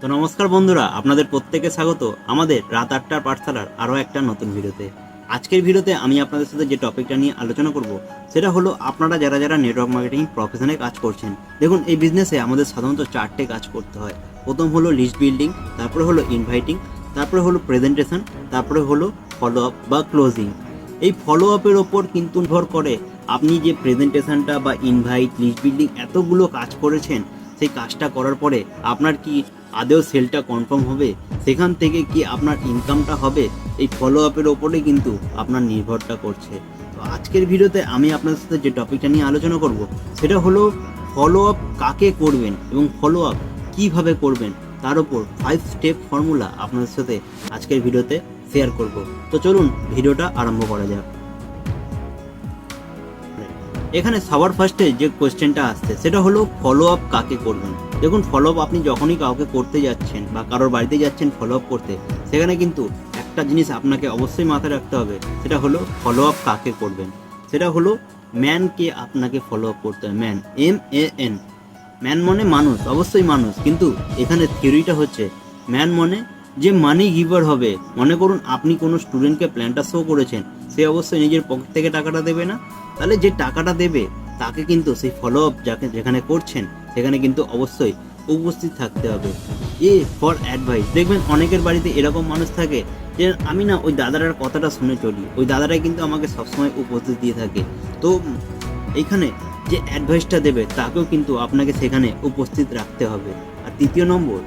তো নমস্কার বন্ধুরা, আপনাদের প্রত্যেকে স্বাগত আমাদের রাত আটটার পাঠশালার আরও একটা নতুন ভিডিওতে। আজকের ভিডিওতে আমি আপনাদের সাথে যে টপিকটা নিয়ে আলোচনা করব, সেটা হলো আপনারা যারা যারা নেটওয়ার্ক মার্কেটিং প্রফেশনে কাজ করছেন, দেখুন এই বিজনেসে আমাদের সাধারণত চারটে কাজ করতে হয়। প্রথম হলো লিস্ট বিল্ডিং তারপরে হলো ইনভাইটিং তারপরে হলো প্রেজেন্টেশন তারপরে হলো ফলো আপ বা ক্লোজিং এই ফলো আপের ওপর কিন্তু নির্ভর করে আপনি যে প্রেজেন্টেশনটা বা ইনভাইট লিস্ট বিল্ডিং এতগুলো কাজ করেছেন সেই কাজটা করার পরে আপনার কি আদেও সেলটা কনফার্ম হবে? সেখান থেকে কি আপনার ইনকামটা হবে? এই ফলো আপের ওপরে কিন্তু আপনার নির্ভরটা করছে। তো আজকের ভিডিওতে আমি আপনার সাথে যে টপিকটা নিয়ে আলোচনা করব, সেটা হলো ফলো আপ কাকে করবেন এবং ফলো আপ কীভাবে করবেন? তার উপর ফাইভ স্টেপ ফর্মুলা আপনাদের সাথে আজকের ভিডিওতে শেয়ার করব। তো চলুন ভিডিওটা আরম্ভ করা যাক। এখানে সবার ফার্স্টে যে কোয়েশ্চেনটা আসছে, সেটা হলো ফলো আপ কাকে করবেন? দেখুন ফলো আপ আপনি যখনই কাউকে করতে যাচ্ছেন বা কারোর বাড়িতে যাচ্ছেন ফলো আপ করতে, সেখানে কিন্তু একটা জিনিস আপনাকে অবশ্যই মাথায় রাখতে হবে, সেটা হলো ফলো আপ কাকে করবেন? সেটা হলো ম্যানকে আপনাকে ফলো আপ করতে হবে man M A N man মানে মানুষ, অবশ্যই মানুষ, কিন্তু এখানে থিওরিটা হচ্ছে ম্যান মানে যে মানি গিভার হবে, মনে করুন আপনি কোনো স্টুডেন্টকে প্ল্যানটা শো করেছেন, সে অবশ্যই নিজের পকেট থেকে টাকাটা দেবে না তাহলে যে টাকাটা দেবে, তাকে কিন্তু সেই ফলো আপ যাকে যেখানে করছেন, সেখানে কিন্তু অবশ্যই উপস্থিত থাকতে হবে। এ ফর অ্যাডভাইস দেখবেন অনেকের বাড়িতে এরকম মানুষ থাকে যে, আমি না ওই দাদাটার কথাটা শুনে চলি। ওই দাদাটাই কিন্তু আমাকে সবসময় উপস্থিত দিয়ে থাকে। তো এইখানে যে অ্যাডভাইসটা দেবে, তাকেও কিন্তু আপনাকে সেখানে উপস্থিত রাখতে হবে। আর তৃতীয় নম্বর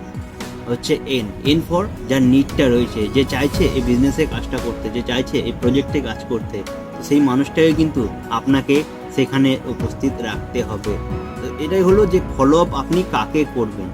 হচ্ছে এন এন ফর যার নিডটা রয়েছে, যে চাইছে এই বিজনেসে কাজটা করতে, যে চাইছে এই প্রজেক্টে কাজ করতে। সেই মানুষটাকে কিন্তু আপনাকে সেখানে উপস্থিত রাখতে হবে। তো এটাই হলো যে ফলো আপ আপনি কাকে করবেন?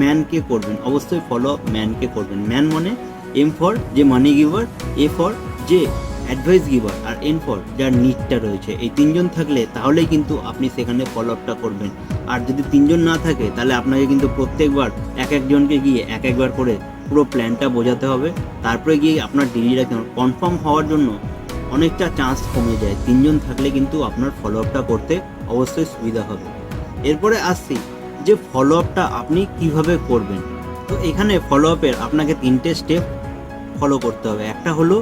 ম্যানকে করবেন। অবশ্যই ফলো আপ ম্যানকে করবেন। ম্যান মানে এম ফর যে মানি গিভার এ ফর যে অ্যাডভাইস গিভার আর এন ফর যার নিডটা রয়েছে। এই তিনজন থাকলে তাহলেই কিন্তু আপনি সেখানে ফলো আপটা করবেন। আর যদি তিনজন না থাকে, তাহলে আপনাকে কিন্তু প্রত্যেকবার এক একজনকে গিয়ে এক একবার করে পুরো প্ল্যানটা বোঝাতে হবে। তারপরে গিয়ে আপনার ডিগ্রিটা কনফার্ম হওয়ার জন্য অনেকটা চান্স কমে যায়। তিনজন থাকলে কিন্তু আপনার ফলো আপটা করতে অবশ্যই সুবিধা হবে। এরপরে আসছি যে ফলো আপটা আপনি কীভাবে করবেন? তো এখানে ফলো আপের আপনাকে তিনটে স্টেপ ফলো করতে হবে। একটা হলো,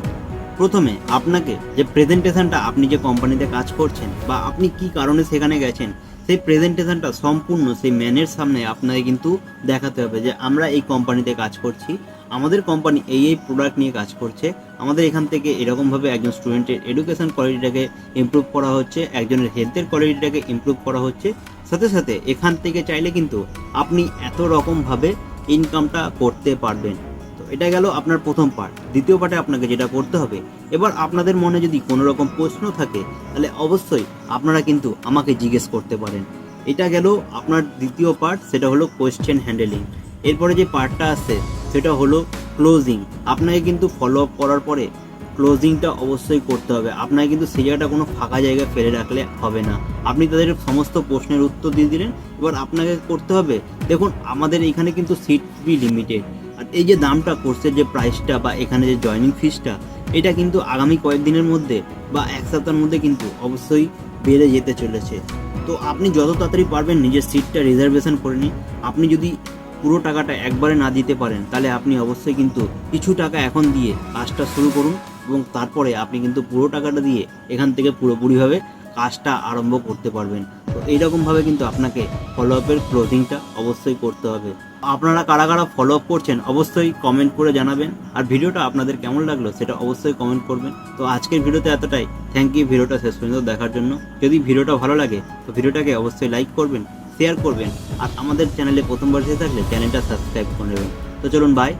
প্রথমে আপনাকে যে প্রেজেন্টেশনটা আপনি যে কোম্পানিতে কাজ করছেন বা আপনি কি কারণে সেখানে গেছেন, সেই প্রেজেন্টেশনটা সম্পূর্ণ, সেই ম্যানের সামনে আপনাকে কিন্তু দেখাতে হবে যে আমরা এই কোম্পানিতে কাজ করছি। আমাদের কোম্পানি এই এই প্রোডাক্ট নিয়ে কাজ করছে। আমাদের এখান থেকে এরকমভাবে একজন স্টুডেন্টের এডুকেশন কোয়ালিটিটাকে ইমপ্রুভ করা হচ্ছে, একজনের হেলথের কোয়ালিটিটাকে ইমপ্রুভ করা হচ্ছে। সাথে সাথে এখান থেকে চাইলে কিন্তু আপনি এত রকমভাবে ইনকামটা করতে পারবেন। তো এটা গেল আপনার প্রথম পার্ট দ্বিতীয় পার্টে আপনাকে যেটা করতে হবে, এবার আপনাদের মনে যদি কোনো রকম প্রশ্ন থাকে, তাহলে অবশ্যই আপনারা কিন্তু আমাকে জিজ্ঞেস করতে পারেন। এটা গেল আপনার দ্বিতীয় পার্ট সেটা হলো কোয়েশ্চেন হ্যান্ডেলিং এরপরে যে পার্টটা আছে সেটা হলো ক্লোজিং আপনাকে কিন্তু ফলো আপ করার পরে ক্লোজিংটা অবশ্যই করতে হবে। আপনাকে কিন্তু সেই জায়গাটা কোনো ফাঁকা জায়গায় ফেলে রাখলে হবে না। আপনি তাদের সমস্ত প্রশ্নের উত্তর দিয়ে দিলেন। এবার আপনাকে করতে হবে, দেখুন, আমাদের এখানে কিন্তু সিট বি লিমিটেড আর এই যে দামটা কোর্সের যে প্রাইসটা বা এখানে যে জয়নিং ফিসটা এটা কিন্তু আগামী কয়েকদিনের মধ্যে বা এক সপ্তাহের মধ্যে কিন্তু অবশ্যই বেড়ে যেতে চলেছে। তো আপনি যত তাড়াতাড়ি পারবেন নিজের সিটটা রিজার্ভেশন করে নিন। আপনি যদি পুরো টাকাটা একবারে না দিতে পারেন, তাহলে আপনি অবশ্যই কিন্তু কিছু টাকা এখন দিয়ে কাজটা শুরু করুন এবং তারপরে আপনি কিন্তু পুরো টাকাটা দিয়ে এখান থেকে পুরোপুরিভাবে কাজটা আরম্ভ করতে পারবেন। তো এইরকমভাবে কিন্তু আপনাকে ফলো আপের ক্লোজিংটা অবশ্যই করতে হবে। আপনারা কারা কারা ফলো আপ করছেন অবশ্যই কমেন্ট করে জানাবেন। আর ভিডিওটা আপনাদের কেমন লাগল সেটা অবশ্যই কমেন্ট করবেন। তো আজকের ভিডিওতে এতটাই। থ্যাংক ইউ ভিডিওটা শেষ পর্যন্ত দেখার জন্য। যদি ভিডিওটা ভালো লাগে, তো ভিডিওটাকে অবশ্যই লাইক করবেন। শেয়ার করবেন আর আমাদের চ্যানেলে প্রথমবার এসে থাকলে চ্যানেলটা সাবস্ক্রাইব করে নেবেন। তো চলুন বাই